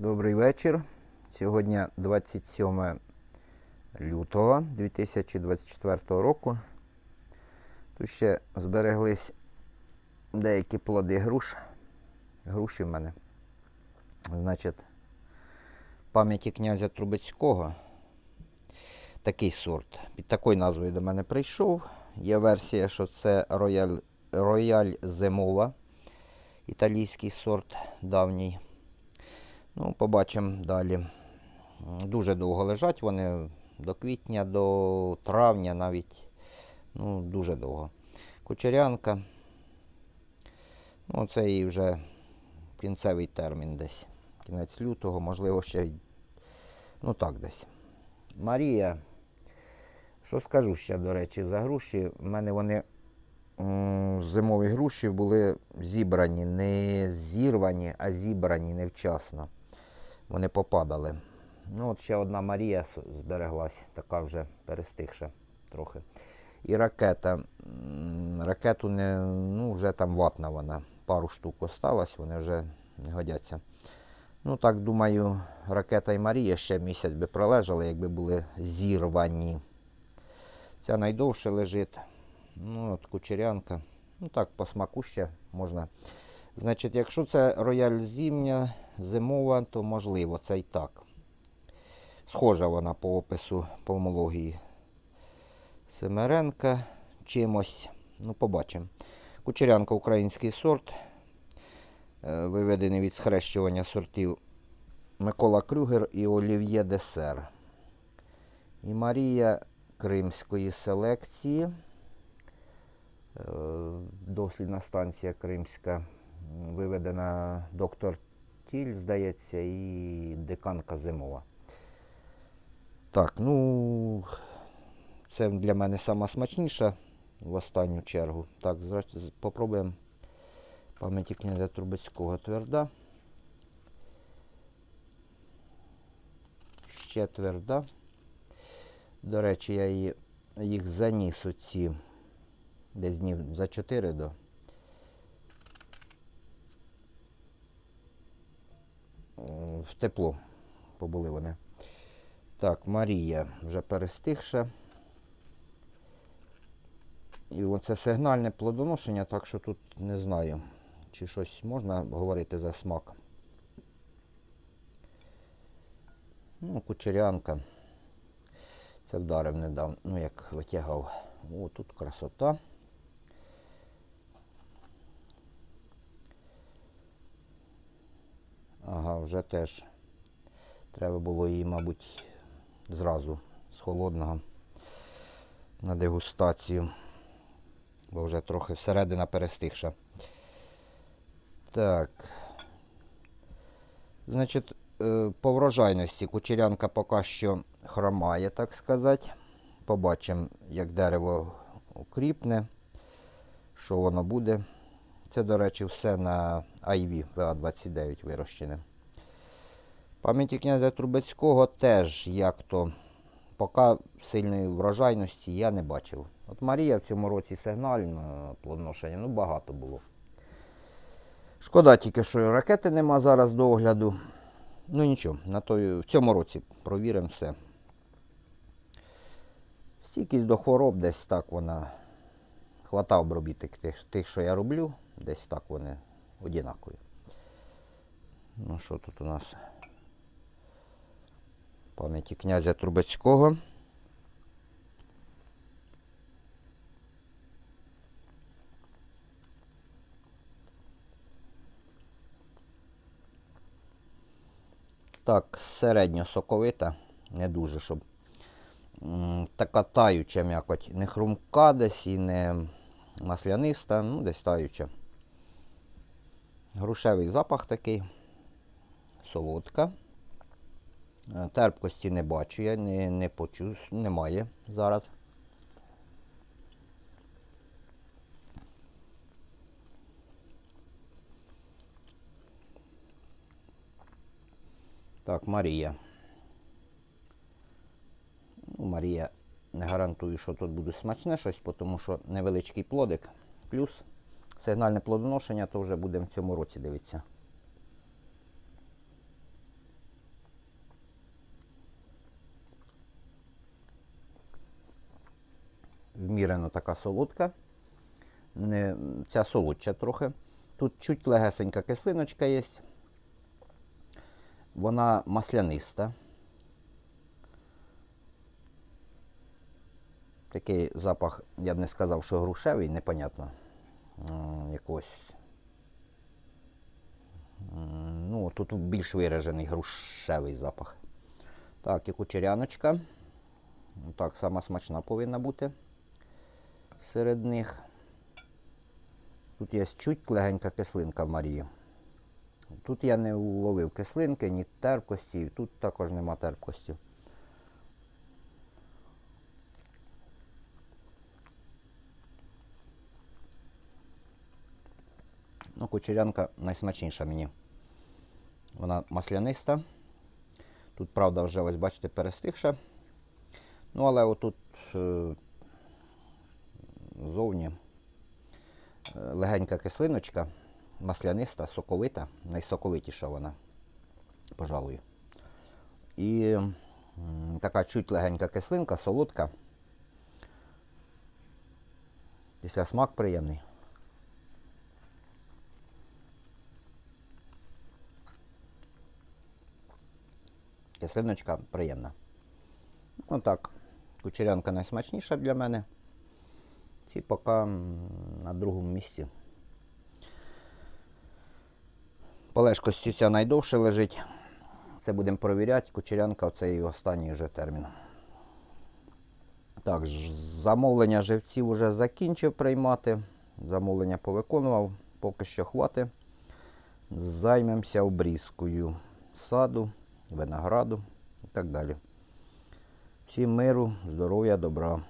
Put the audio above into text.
Добрий вечір. Сьогодні 27 лютого 2024 року. Тут ще збереглись деякі плоди груш. Груші в мене. Значить, пам'яті князя Трубецького. Такий сорт. Під такою назвою до мене прийшов. Є версія, що це рояль, рояль зимова. Італійський сорт давній. Ну, побачимо далі. Дуже довго лежать вони до квітня, до травня навіть. Ну, дуже довго. Кучерянка. Ну, це і вже кінцевий термін десь. Кінець лютого, можливо, ще. Ну так десь. Марія. Що скажу ще, до речі, за груші. У мене вони зимові груші були зібрані, не зірвані, а зібрані невчасно. Вони попадали. Ну, от ще одна Марія збереглась, така вже перестигша трохи. І ракета. Ракету не, ну, вже там ватна вона. Пару штук осталось, вони вже не годяться. Ну, так думаю, ракета і Марія ще місяць би пролежали, якби були зірвані. Ця найдовше лежить. Ну, от кучерянка. Ну так, по смаку ще можна. Значить, якщо це рояль зімня, зимова, то можливо, це і так. Схожа вона по опису помології Семеренка чимось. Ну, побачимо. Кучерянка український сорт. е, Виведений від схрещування сортів Микола Крюгер і Олів'є Десер. І Марія Кримської селекції. Е, Дослідна станція Кримська. Виведена доктор Тіль, здається, і деканка зимова. Так, ну, це для мене сама в останню чергу. Так, попробуємо пам'яті князя Трубецького тверда. Ще тверда. До речі, я їх заніс оці десь днів за 4 до. В тепло побули вони. Так, Марія вже перестигша. І оце сигнальне плодоношення, так що тут не знаю, чи щось можна говорити за смак. Ну, кучерянка. Це вдарив недавно, ну як витягав. О, тут красота. Ага, вже теж треба було її, мабуть, зразу з холодного на дегустацію. Бо вже трохи всередина перестигша. Так. Значить, е, по врожайності кучерянка поки що хромає, так сказати. Побачимо, як дерево укріпне, що воно буде. Це, до речі, все на IV ВА-29 вирощене. Пам'яті князя Трубецького теж як то поки сильної врожайності я не бачив. От Марія в цьому році сигнальне плодоношення, ну багато було. Шкода тільки, що ракети нема зараз до огляду. Ну нічого, на той, в цьому році провіримо все. Стійкість до хвороб десь так вона. Хвата обробіток тих, тих, що я роблю, десь так вони однакові. Ну що тут у нас? Пам'яті князя Трубецького. Так, середньо соковита, не дуже, щоб така таюча м'якоть. Не хрумка десь і не масляниста, ну десь таюча. Грушевий запах такий, солодка. Е, Терпкості не бачу, я не, не почув, немає зараз. Так, Марія. Ну, Марія не гарантую, що тут буде смачне щось, тому що невеличкий плодик. Плюс Сигнальне плодоношення то вже будемо в цьому році дивитися. Вмірено така солодка. Не, Ця солодча трохи. Тут чуть легесенька кислиночка є. Вона масляниста. Такий запах, я б не сказав, що грушевий, непонятно. М, Якогось. Ну, тут більш виражений грушевий запах. Так, і кучеряночка. Так, сама смачна повинна бути серед них. Тут є чуть легенька кислинка в Марії. Тут я не уловив кислинки, ні терпкості, тут також нема терпкості. Ну, кучерянка найсмачніша мені. Вона масляниста. Тут, правда, вже ось бачите, перестигша. Ну, але отут е, зовні е, легенька кислиночка, масляниста, соковита, найсоковитіша вона, пожалуй. І така чуть легенька кислинка, солодка. Після смак приємний. Кислиночка приємна. Отак. Кучерянка найсмачніша для мене. Ці поки на другому місці. Полежкості ця найдовше лежить. Це будемо перевіряти. Кучерянка оце і останній вже термін. Так, замовлення живців вже закінчив приймати. Замовлення повиконував. Поки що хватить. Займемося обрізкою саду, винограду і так далі. Всім миру, здоров'я, добра.